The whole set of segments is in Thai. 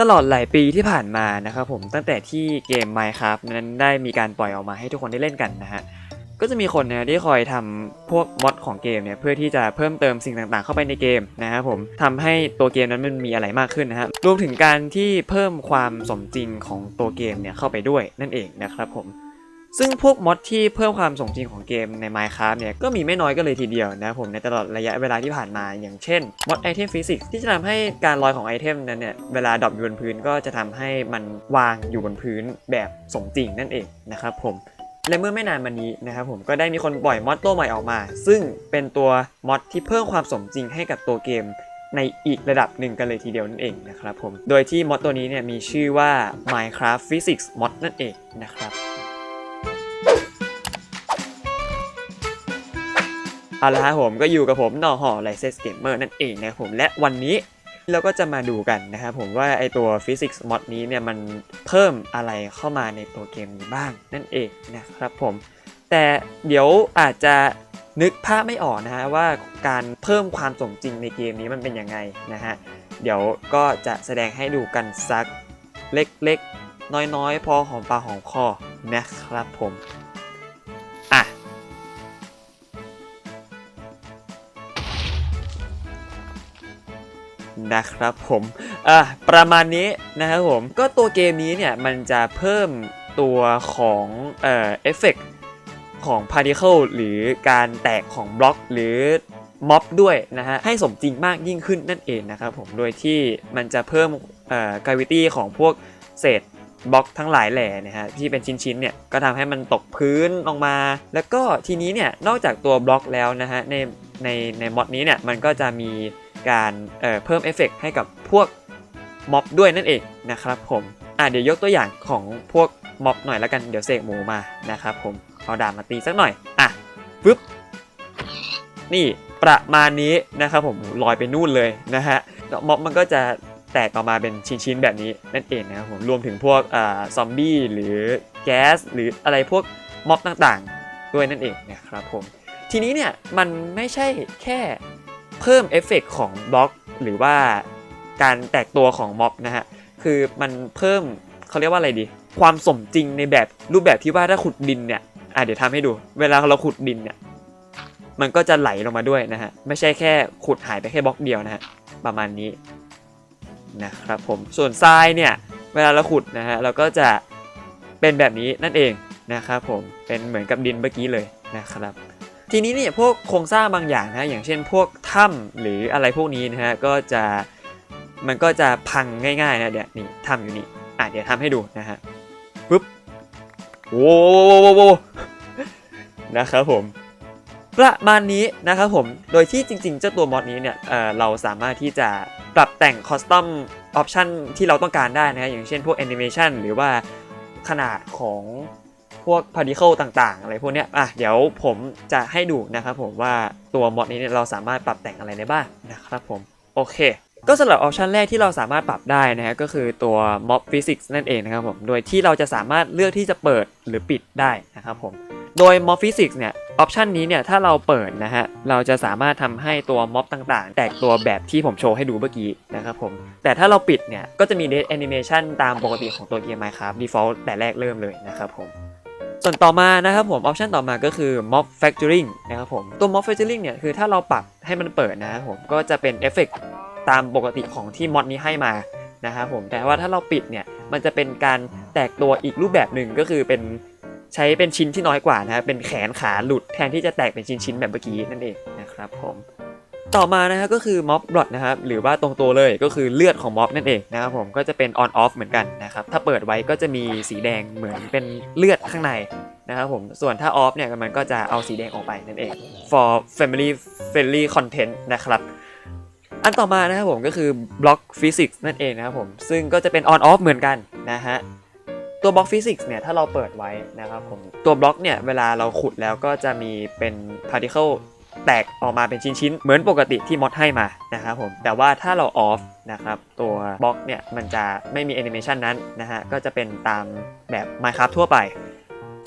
ตลอดหลายปีที่ผ่านมานะครับผมตั้งแต่ที่เกม Minecraft นั้นได้มีการปล่อยออกมาให้ทุกคนได้เล่นกันนะฮะก็จะมีคนนะที่คอยทำพวกมอดของเกมเนี่ยเพื่อที่จะเพิ่มเติมสิ่งต่างๆ เข้าไปในเกมนะครับผมทำให้ตัวเกมนั้นมันมีอะไรมากขึ้นนะฮะรวมถึงการที่เพิ่มความสมจริงของตัวเกมเนี่ยเข้าไปด้วยนั่นเองนะครับผม ซึ่งพวกมอดที่เพิ่มความสมจริงของเกมใน Minecraft เนี่ยก็มีไม่น้อยก็เลยทีเดียวนะครับผมในตลอดระยะเวลาที่ผ่านมา อย่างเช่นมอดไอเทมฟิสิกส์ที่จะทำให้การลอยของไอเทมนั้นเนี่ยเวลาดรอปอยู่บนพื้นก็จะทำให้มันวางอยู่บนพื้นแบบสมจริงนั่นเองนะครับผมและเมื่อไม่นานมานี้นะครับผมก็ได้มีคนปล่อยมอดตัวใหม่ออกมา ซึ่งเป็นตัวมอดที่เพิ่มความสมจริงให้กับตัวเกมในอีกระดับหนึ่งกันเลยทีเดียวนั่นเองนะครับผม โดยที่มอดตัวนี้เนี่ยมีชื่อว่า Minecraft Physics Mod นั่นเองนะครับ เอาละครับผมก็อยู่กับผมหน่อห่อไลเซสเกมเมอร์นั่นเองนะครับผมและวันนี้เราก็จะมาดูกันนะครับผมว่าไอตัว Physics Mod นี้เนี่ยมันเพิ่มอะไรเข้ามาในตัวเกมนี้บ้างนั่นเองนะครับผม แต่เดี๋ยวอาจจะนึกภาพไม่ออกนะฮะว่าการเพิ่มความสมจริงในเกมนี้มันเป็นยังไงนะฮะเดี๋ยวก็จะแสดงให้ดูกันสักเล็กๆ น้อยๆ พอหอมปากหอมคอนะครับผม นะครับผมอะประมาณนี้นะครับผมก็ตัวเกมนี้เนี่ยมันจะเพิ่มตัวของเอ่อเอฟเฟกของ Particle หรือการแตกของบล็อกหรือม็อบด้วยนะฮะให้สมจริงมากยิ่งขึ้นนั่นเองนะครับผมโดยที่มันจะเพิ่มเอ่อ gravity ของพวกเศษบล็อกทั้งหลายแหล่นะฮะที่เป็นชิ้นๆเนี่ยก็ทำให้มันตกพื้นลงมา แล้วก็ทีนี้เนี่ยนอกจากตัวบล็อกแล้วนะฮะในในในม็อดนี้เนี่ยมันก็จะมี การเเพิ่มเอฟเฟกให้กับพวกม็อบด้วยนั่นเองนะครับผมอะเดี๋ยวยกตัวอย่างของพวกม็อบหน่อยแล้วกันเดี๋ยวเสกหมูมานะครับผมเอาดาบมาตีสักหน่อยอะปึ๊บนี่ประมาณนี้นะครับผมลอยไปนู่นเลยนะฮะม็อบมันก็จะแตกออกมาเป็นชิ้นๆแบบนี้นั่นเองนะครับผมรวมถึงพวกอซอมบี้หรือแก๊สหรืออะไรพวกม็อบต่างๆ ด้วยนั่นเองนะครับผมทีนี้เนี่ยมันไม่ใช่แค่ เพิ่มเอฟเฟกต์ของบล็อก หรือว่าการแตกตัวของม็อบนะฮะ คือมันเพิ่มเขาเรียกว่าอะไรดี ความสมจริงในแบบรูปแบบที่ว่าถ้าขุดดินเนี่ยอะเดี๋ยวทำให้ดู เวลาเราขุดดินเนี่ย มันก็จะไหลลงมาด้วยนะฮะ ไม่ใช่แค่ขุดหายไปแค่บล็อกเดียวนะฮะ ประมาณนี้นะครับผม ส่วนทรายเนี่ย เวลาเราขุดนะฮะ เราก็จะเป็นแบบนี้นั่นเองนะครับผม เป็นเหมือนกับดินเมื่อกี้เลยนะครับ ทีนี้เนี่ยพวกโครงสร้างบางอย่างนะอย่างเช่น พวกถ้ำหรืออะไรพวกนี้นะฮะก็จะมันก็จะพังง่ายๆนะเดี๋ยวนี่ถ้ำอยู่นี่อะเดี๋ยวทำให้ดูนะฮะปึ๊บโว้โว้โวนะครับผมประมาณนี้นะครับผมโดยที่จริงๆ เจ้าตัวมอดนี้เนี่ยเเราสามารถที่จะปรับแต่งคอสตอมออปชันที่เราต้องการได้นะฮะอย่างเช่นพวกแอนิเมชันหรือว่าขนาดของ พวก particle ต่างๆ อะไรพวกเนี้ยอะเดี๋ยวผมจะให้ดูนะครับผมว่าตัวมอดนี้เนี่ยเราสามารถปรับแต่งอะไรได้บ้างนะครับผมโอเคก็สำหรับออปชันแรกที่เราสามารถปรับได้นะฮะก็คือตัว Mob Physics นั่นเองนะครับผม โดยที่เราจะสามารถเลือกที่จะเปิดหรือปิดได้นะครับผม โดย Mob Physics เนี่ยออปชันนี้เนี่ยถ้าเราเปิดนะฮะเราจะสามารถทำให้ตัวม็อบต่างๆ แตกตัวแบบที่ผมโชว์ให้ดูเมื่อกี้นะครับผม แต่ถ้าเราปิดเนี่ยก็จะมี Dead Animation ตามปกติของตัวเกม Minecraft Default แต่แรกเริ่มเลยนะครับผม ส่วนต่อมานะครับผมออปชันต่อมาก็คือ mob factoring นะครับผมตัว mob factoring เนี่ยคือถ้าเราปรับให้มันเปิดนะครับผมก็จะเป็นเอฟเฟกตามปกติของที่มอดนี้ให้มานะครับผมแต่ว่าถ้าเราปิดเนี่ยมันจะเป็นการแตกตัวอีกรูปแบบหนึ่งก็คือเป็นใช้เป็นชิ้นที่น้อยกว่านะครับเป็นแขนขาหลุดแทนที่จะแตกเป็นชิ้นๆแบบเมื่อกี้นั่นเองนะครับผม ต่อมานะครับก็คือม็อบบลอดนะครับหรือว่าตรงตัวเลยก็คือเลือดของม็อบนั่นเองนะครับผมก็จะเป็น on off เหมือนกันนะครับถ้าเปิดไว้ก็จะมีสีแดงเหมือนเป็นเลือดข้างในนะครับผมส่วนถ้า off เนี่ยมันก็จะเอาสีแดงออกไปนั่นเอง for family friendly content นะครับอันต่อมานะครับผมก็คือ block physics นั่นเองนะครับผมซึ่งก็จะเป็น on off เหมือนกันนะฮะตัว block physics เนี่ยถ้าเราเปิดไว้นะครับผมตัวบล็อกเนี่ยเวลาเราขุดแล้วก็จะมีเป็น particle แตกออกมาเป็นชิ้นๆ เหมือนปกติที่มอดให้มานะครับผม แต่ว่าถ้าเราออฟนะครับตัวบล็อกเนี่ยมันจะไม่มีแอนิเมชันนั้นนะฮะก็จะเป็นตามแบบ Minecraft ทั่วไป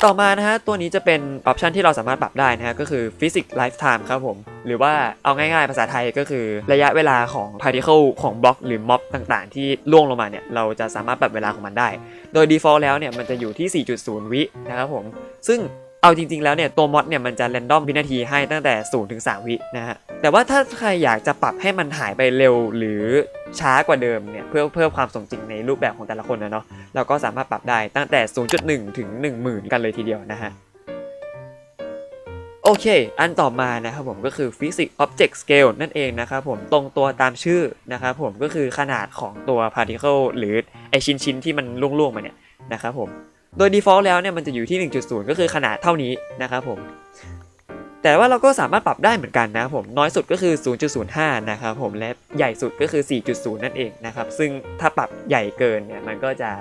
ต่อมานะฮะตัวนี้จะเป็นออปชันที่เราสามารถปรับได้นะฮะก็คือ Physics Lifetime ครับผม หรือว่าเอาง่ายๆ ภาษาไทยก็คือระยะเวลาของ Particle ของบล็อกหรือม็อบต่างๆ ที่ล่วงลงมาเนี่ยเราจะสามารถปรับเวลาของมันได้ โดย default แล้วเนี่ยมันจะอยู่ที่ 4.0 วินะครับผมซึ่ง เอาจริงๆแล้วเนี่ยตัวมอดเนี่ยมันจะ r รนดอมวินาทีให้ตั้งแต่0ถึง3วินะฮะแต่ว่าถ้าใครอยากจะปรับให้มันหายไปเร็วหรือช้ากว่าเดิมเนี่ยเพื่อเพิ่มความสมจริงในรูปแบบของแต่ละคนนะเนาะเราก็สามารถปรับได้ตั้งแต่ 0.1 ถึง 10,000 กันเลยทีเดียวนะฮะโอเค อันต่อมานะครับผมก็คือ Physics Object Scale นั่นเองนะครับผมตรงตัวตามชื่อนะครับผมก็คือขนาดของตัว particle หรือไอชิ้นๆที่มันล่วงๆมาเนี่ยนะครับผม โดย default แล้วเนี่ยมันจะอยู่ที่ 1.0 ก็คือขนาดเท่านี้นะครับผมแต่ว่าเราก็สามารถปรับได้เหมือนกันนะครับผมน้อยสุดก็คือ 0.05 นะครับผมและใหญ่สุดก็คือ 4.0 นั่นเองนะครับซึ่งถ้าปรับใหญ่เกินเนี่ยมันก็จะ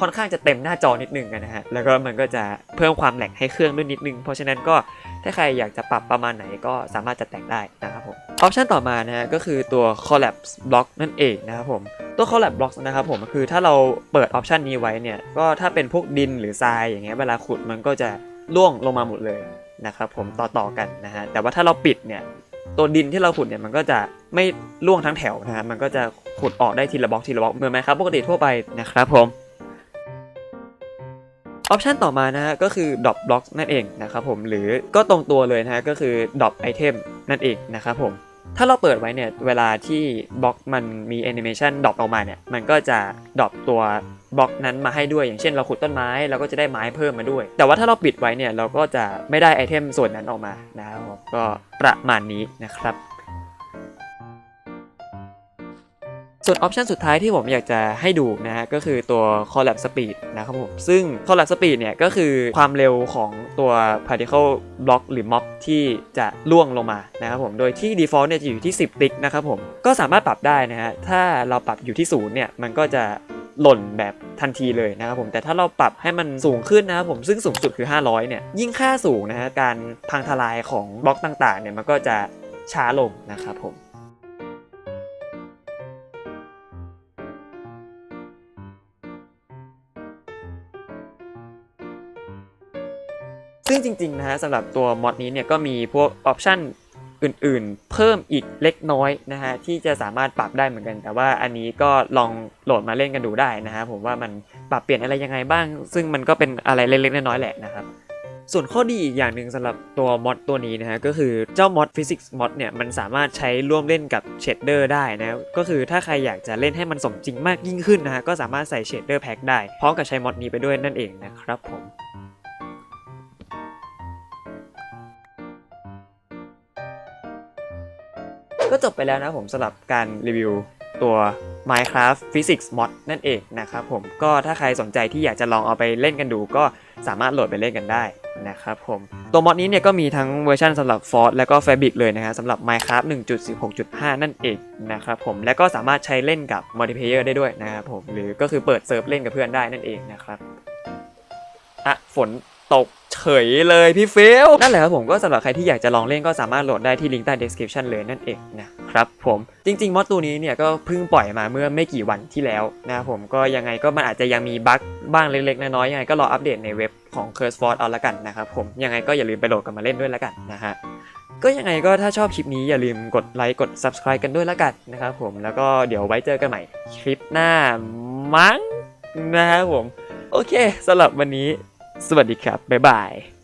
ค่อนข้างจะเต็มหน้าจอนิดนึงนะฮะ แล้วก็มันก็จะเพิ่มความแหลกให้เครื่องด้วยนิดนึง เพราะฉะนั้นก็ถ้าใครอยากจะปรับประมาณไหนก็สามารถจะแต่งได้นะครับผม ออปชันต่อมานะฮะก็คือตัว collapse block นั่นเองนะครับผม ตัว collapse block นะครับผมคือถ้าเราเปิดออปชันนี้ไว้เนี่ย ก็ถ้าเป็นพวกดินหรือทรายอย่างเงี้ยเวลาขุดมันก็จะล่วงลงมาหมดเลยนะครับผมต่อต่อกันนะฮะ แต่ว่าถ้าเราปิดเนี่ยตัวดินที่เราขุดเนี่ยมันก็จะไม่ล่วงทั้งแถวนะฮะ มันก็จะขุดออกได้ทีละบล็อกทีละบล็อกเหมือนไหมครับปกติทั่วไปนะครับผม ออปชันต่อมานะฮะก็คือ drop block นั่นเองนะครับผมหรือก็ตรงตัวเลยนะฮะก็คือ drop item นั่นเองนะครับผมถ้าเราเปิดไว้เนี่ยเวลาที่บล็อกมันมีแอนิเมชันดรอปออกมาเนี่ยมันก็จะดรอปตัวบล็อกนั้นมาให้ด้วย อย่างเช่นเราขุดต้นไม้เราก็จะได้ไม้เพิ่มมาด้วย แต่ว่าถ้าเราปิดไว้เนี่ยเราก็จะไม่ได้ไอเทมส่วนนั้นออกมานะครับก็ประมาณนี้นะครับ ส่วนออปชันสุดท้ายที่ผมอยากจะให้ดูนะฮะก็คือตัว collab speed นะครับผม ซึ่ง collab speed เนี่ยก็คือความเร็วของตัว particle block หรือ mob ที่จะล่วงลงมานะครับผม โดยที่ default เนี่ยจะอยู่ที่ 10 ติ๊กนะครับผม ก็สามารถปรับได้นะฮะ ถ้าเราปรับอยู่ที่0เนี่ยมันก็จะหล่นแบบทันทีเลยนะครับผมแต่ถ้าเราปรับให้มันสูงขึ้นนะครับผมซึ่งสูงสุดคือ 500 เนี่ยยิ่งค่าสูงนะฮะการพังทลายของบล็อกต่างๆเนี่ยมันก็จะช้าลงนะครับผม ซึ่งจริงๆนะฮะสำหรับตัวมอดนี้เนี่ยก็มีพวกออปชันอื่นๆ เพิ่มอีกเล็กน้อยนะฮะที่จะสามารถปรับได้เหมือนกัน แต่ว่าอันนี้ก็ลองโหลดมาเล่นกันดูได้นะฮะผมว่ามันปรับเปลี่ยนอะไรยังไงบ้าง ซึ่งมันก็เป็นอะไรเล็กๆน้อยๆแหละนะครับส่วนข้อดีอีกอย่างหนึ่งสำหรับตัวมอดตัวนี้นะฮะก็คือเจ้ามอด Physics Mod เนี่ยมันสามารถใช้ร่วมเล่นกับเชดเดอร์ได้นะก็คือถ้าใครอยากจะเล่นให้มันสมจริงมากยิ่งขึ้นนะฮะก็สามารถใส่เชดเดอร์แพ็กได้พร้อมกับใช้มอดนี้ไปด้วยนั่นเองนะครับผม จบไปแล้วนะผมสำหรับการรีวิวตัว Minecraft Physics Mod นั่นเองนะครับผมก็ถ้าใครสนใจที่อยากจะลองเอาไปเล่นกันดู ก็สามารถโหลดไปเล่นกันได้นะครับผมตัวมอดนี้เนี่ยก็มีทั้งเวอร์ชันสำหรับ Forge และก็ Fabric เลยนะฮะสำหรับ Minecraft 1.16.5 นั่นเองนะครับผมและก็สามารถใช้เล่นกับ Multiplayer ได้ด้วยนะครับผมหรือก็คือเปิดเซิร์ฟเล่นกับเพื่อนได้นั่นเองนะครับอะฝน ตกเฉยเลยพี่เฟลนั่นแหละครับผมก็สำหรับใครที่อยากจะลองเล่นก็สามารถโหลดได้ที่ลิงก์ใต้ description เลยนั่นเองนะครับผมจริงๆมอดตัวนี้เนี่ยก็เพิ่งปล่อยมาเมื่อไม่กี่วันที่แล้วนะครับผมก็ยังไงก็มันอาจจะยังมีบั๊กบ้างเล็กๆ น้อยๆยังไงก็รออัปเดตในเว็บของ Curse Force เอาละกันนะครับผมยังไงก็อย่าลืมไปโหลดกันมาเล่นด้วยละกันนะฮะก็ยังไงก็ถ้าชอบคลิปนี้อย่าลืมกดไลค์กด subscribe กันด้วยละกันนะครับผมแล้วก็เดี๋ยวไว้เจอกันใหม่คลิปหน้ามั้งนะครับผมโอเคสำหรับวันนี้ สวัสดีครับ บ๊ายบาย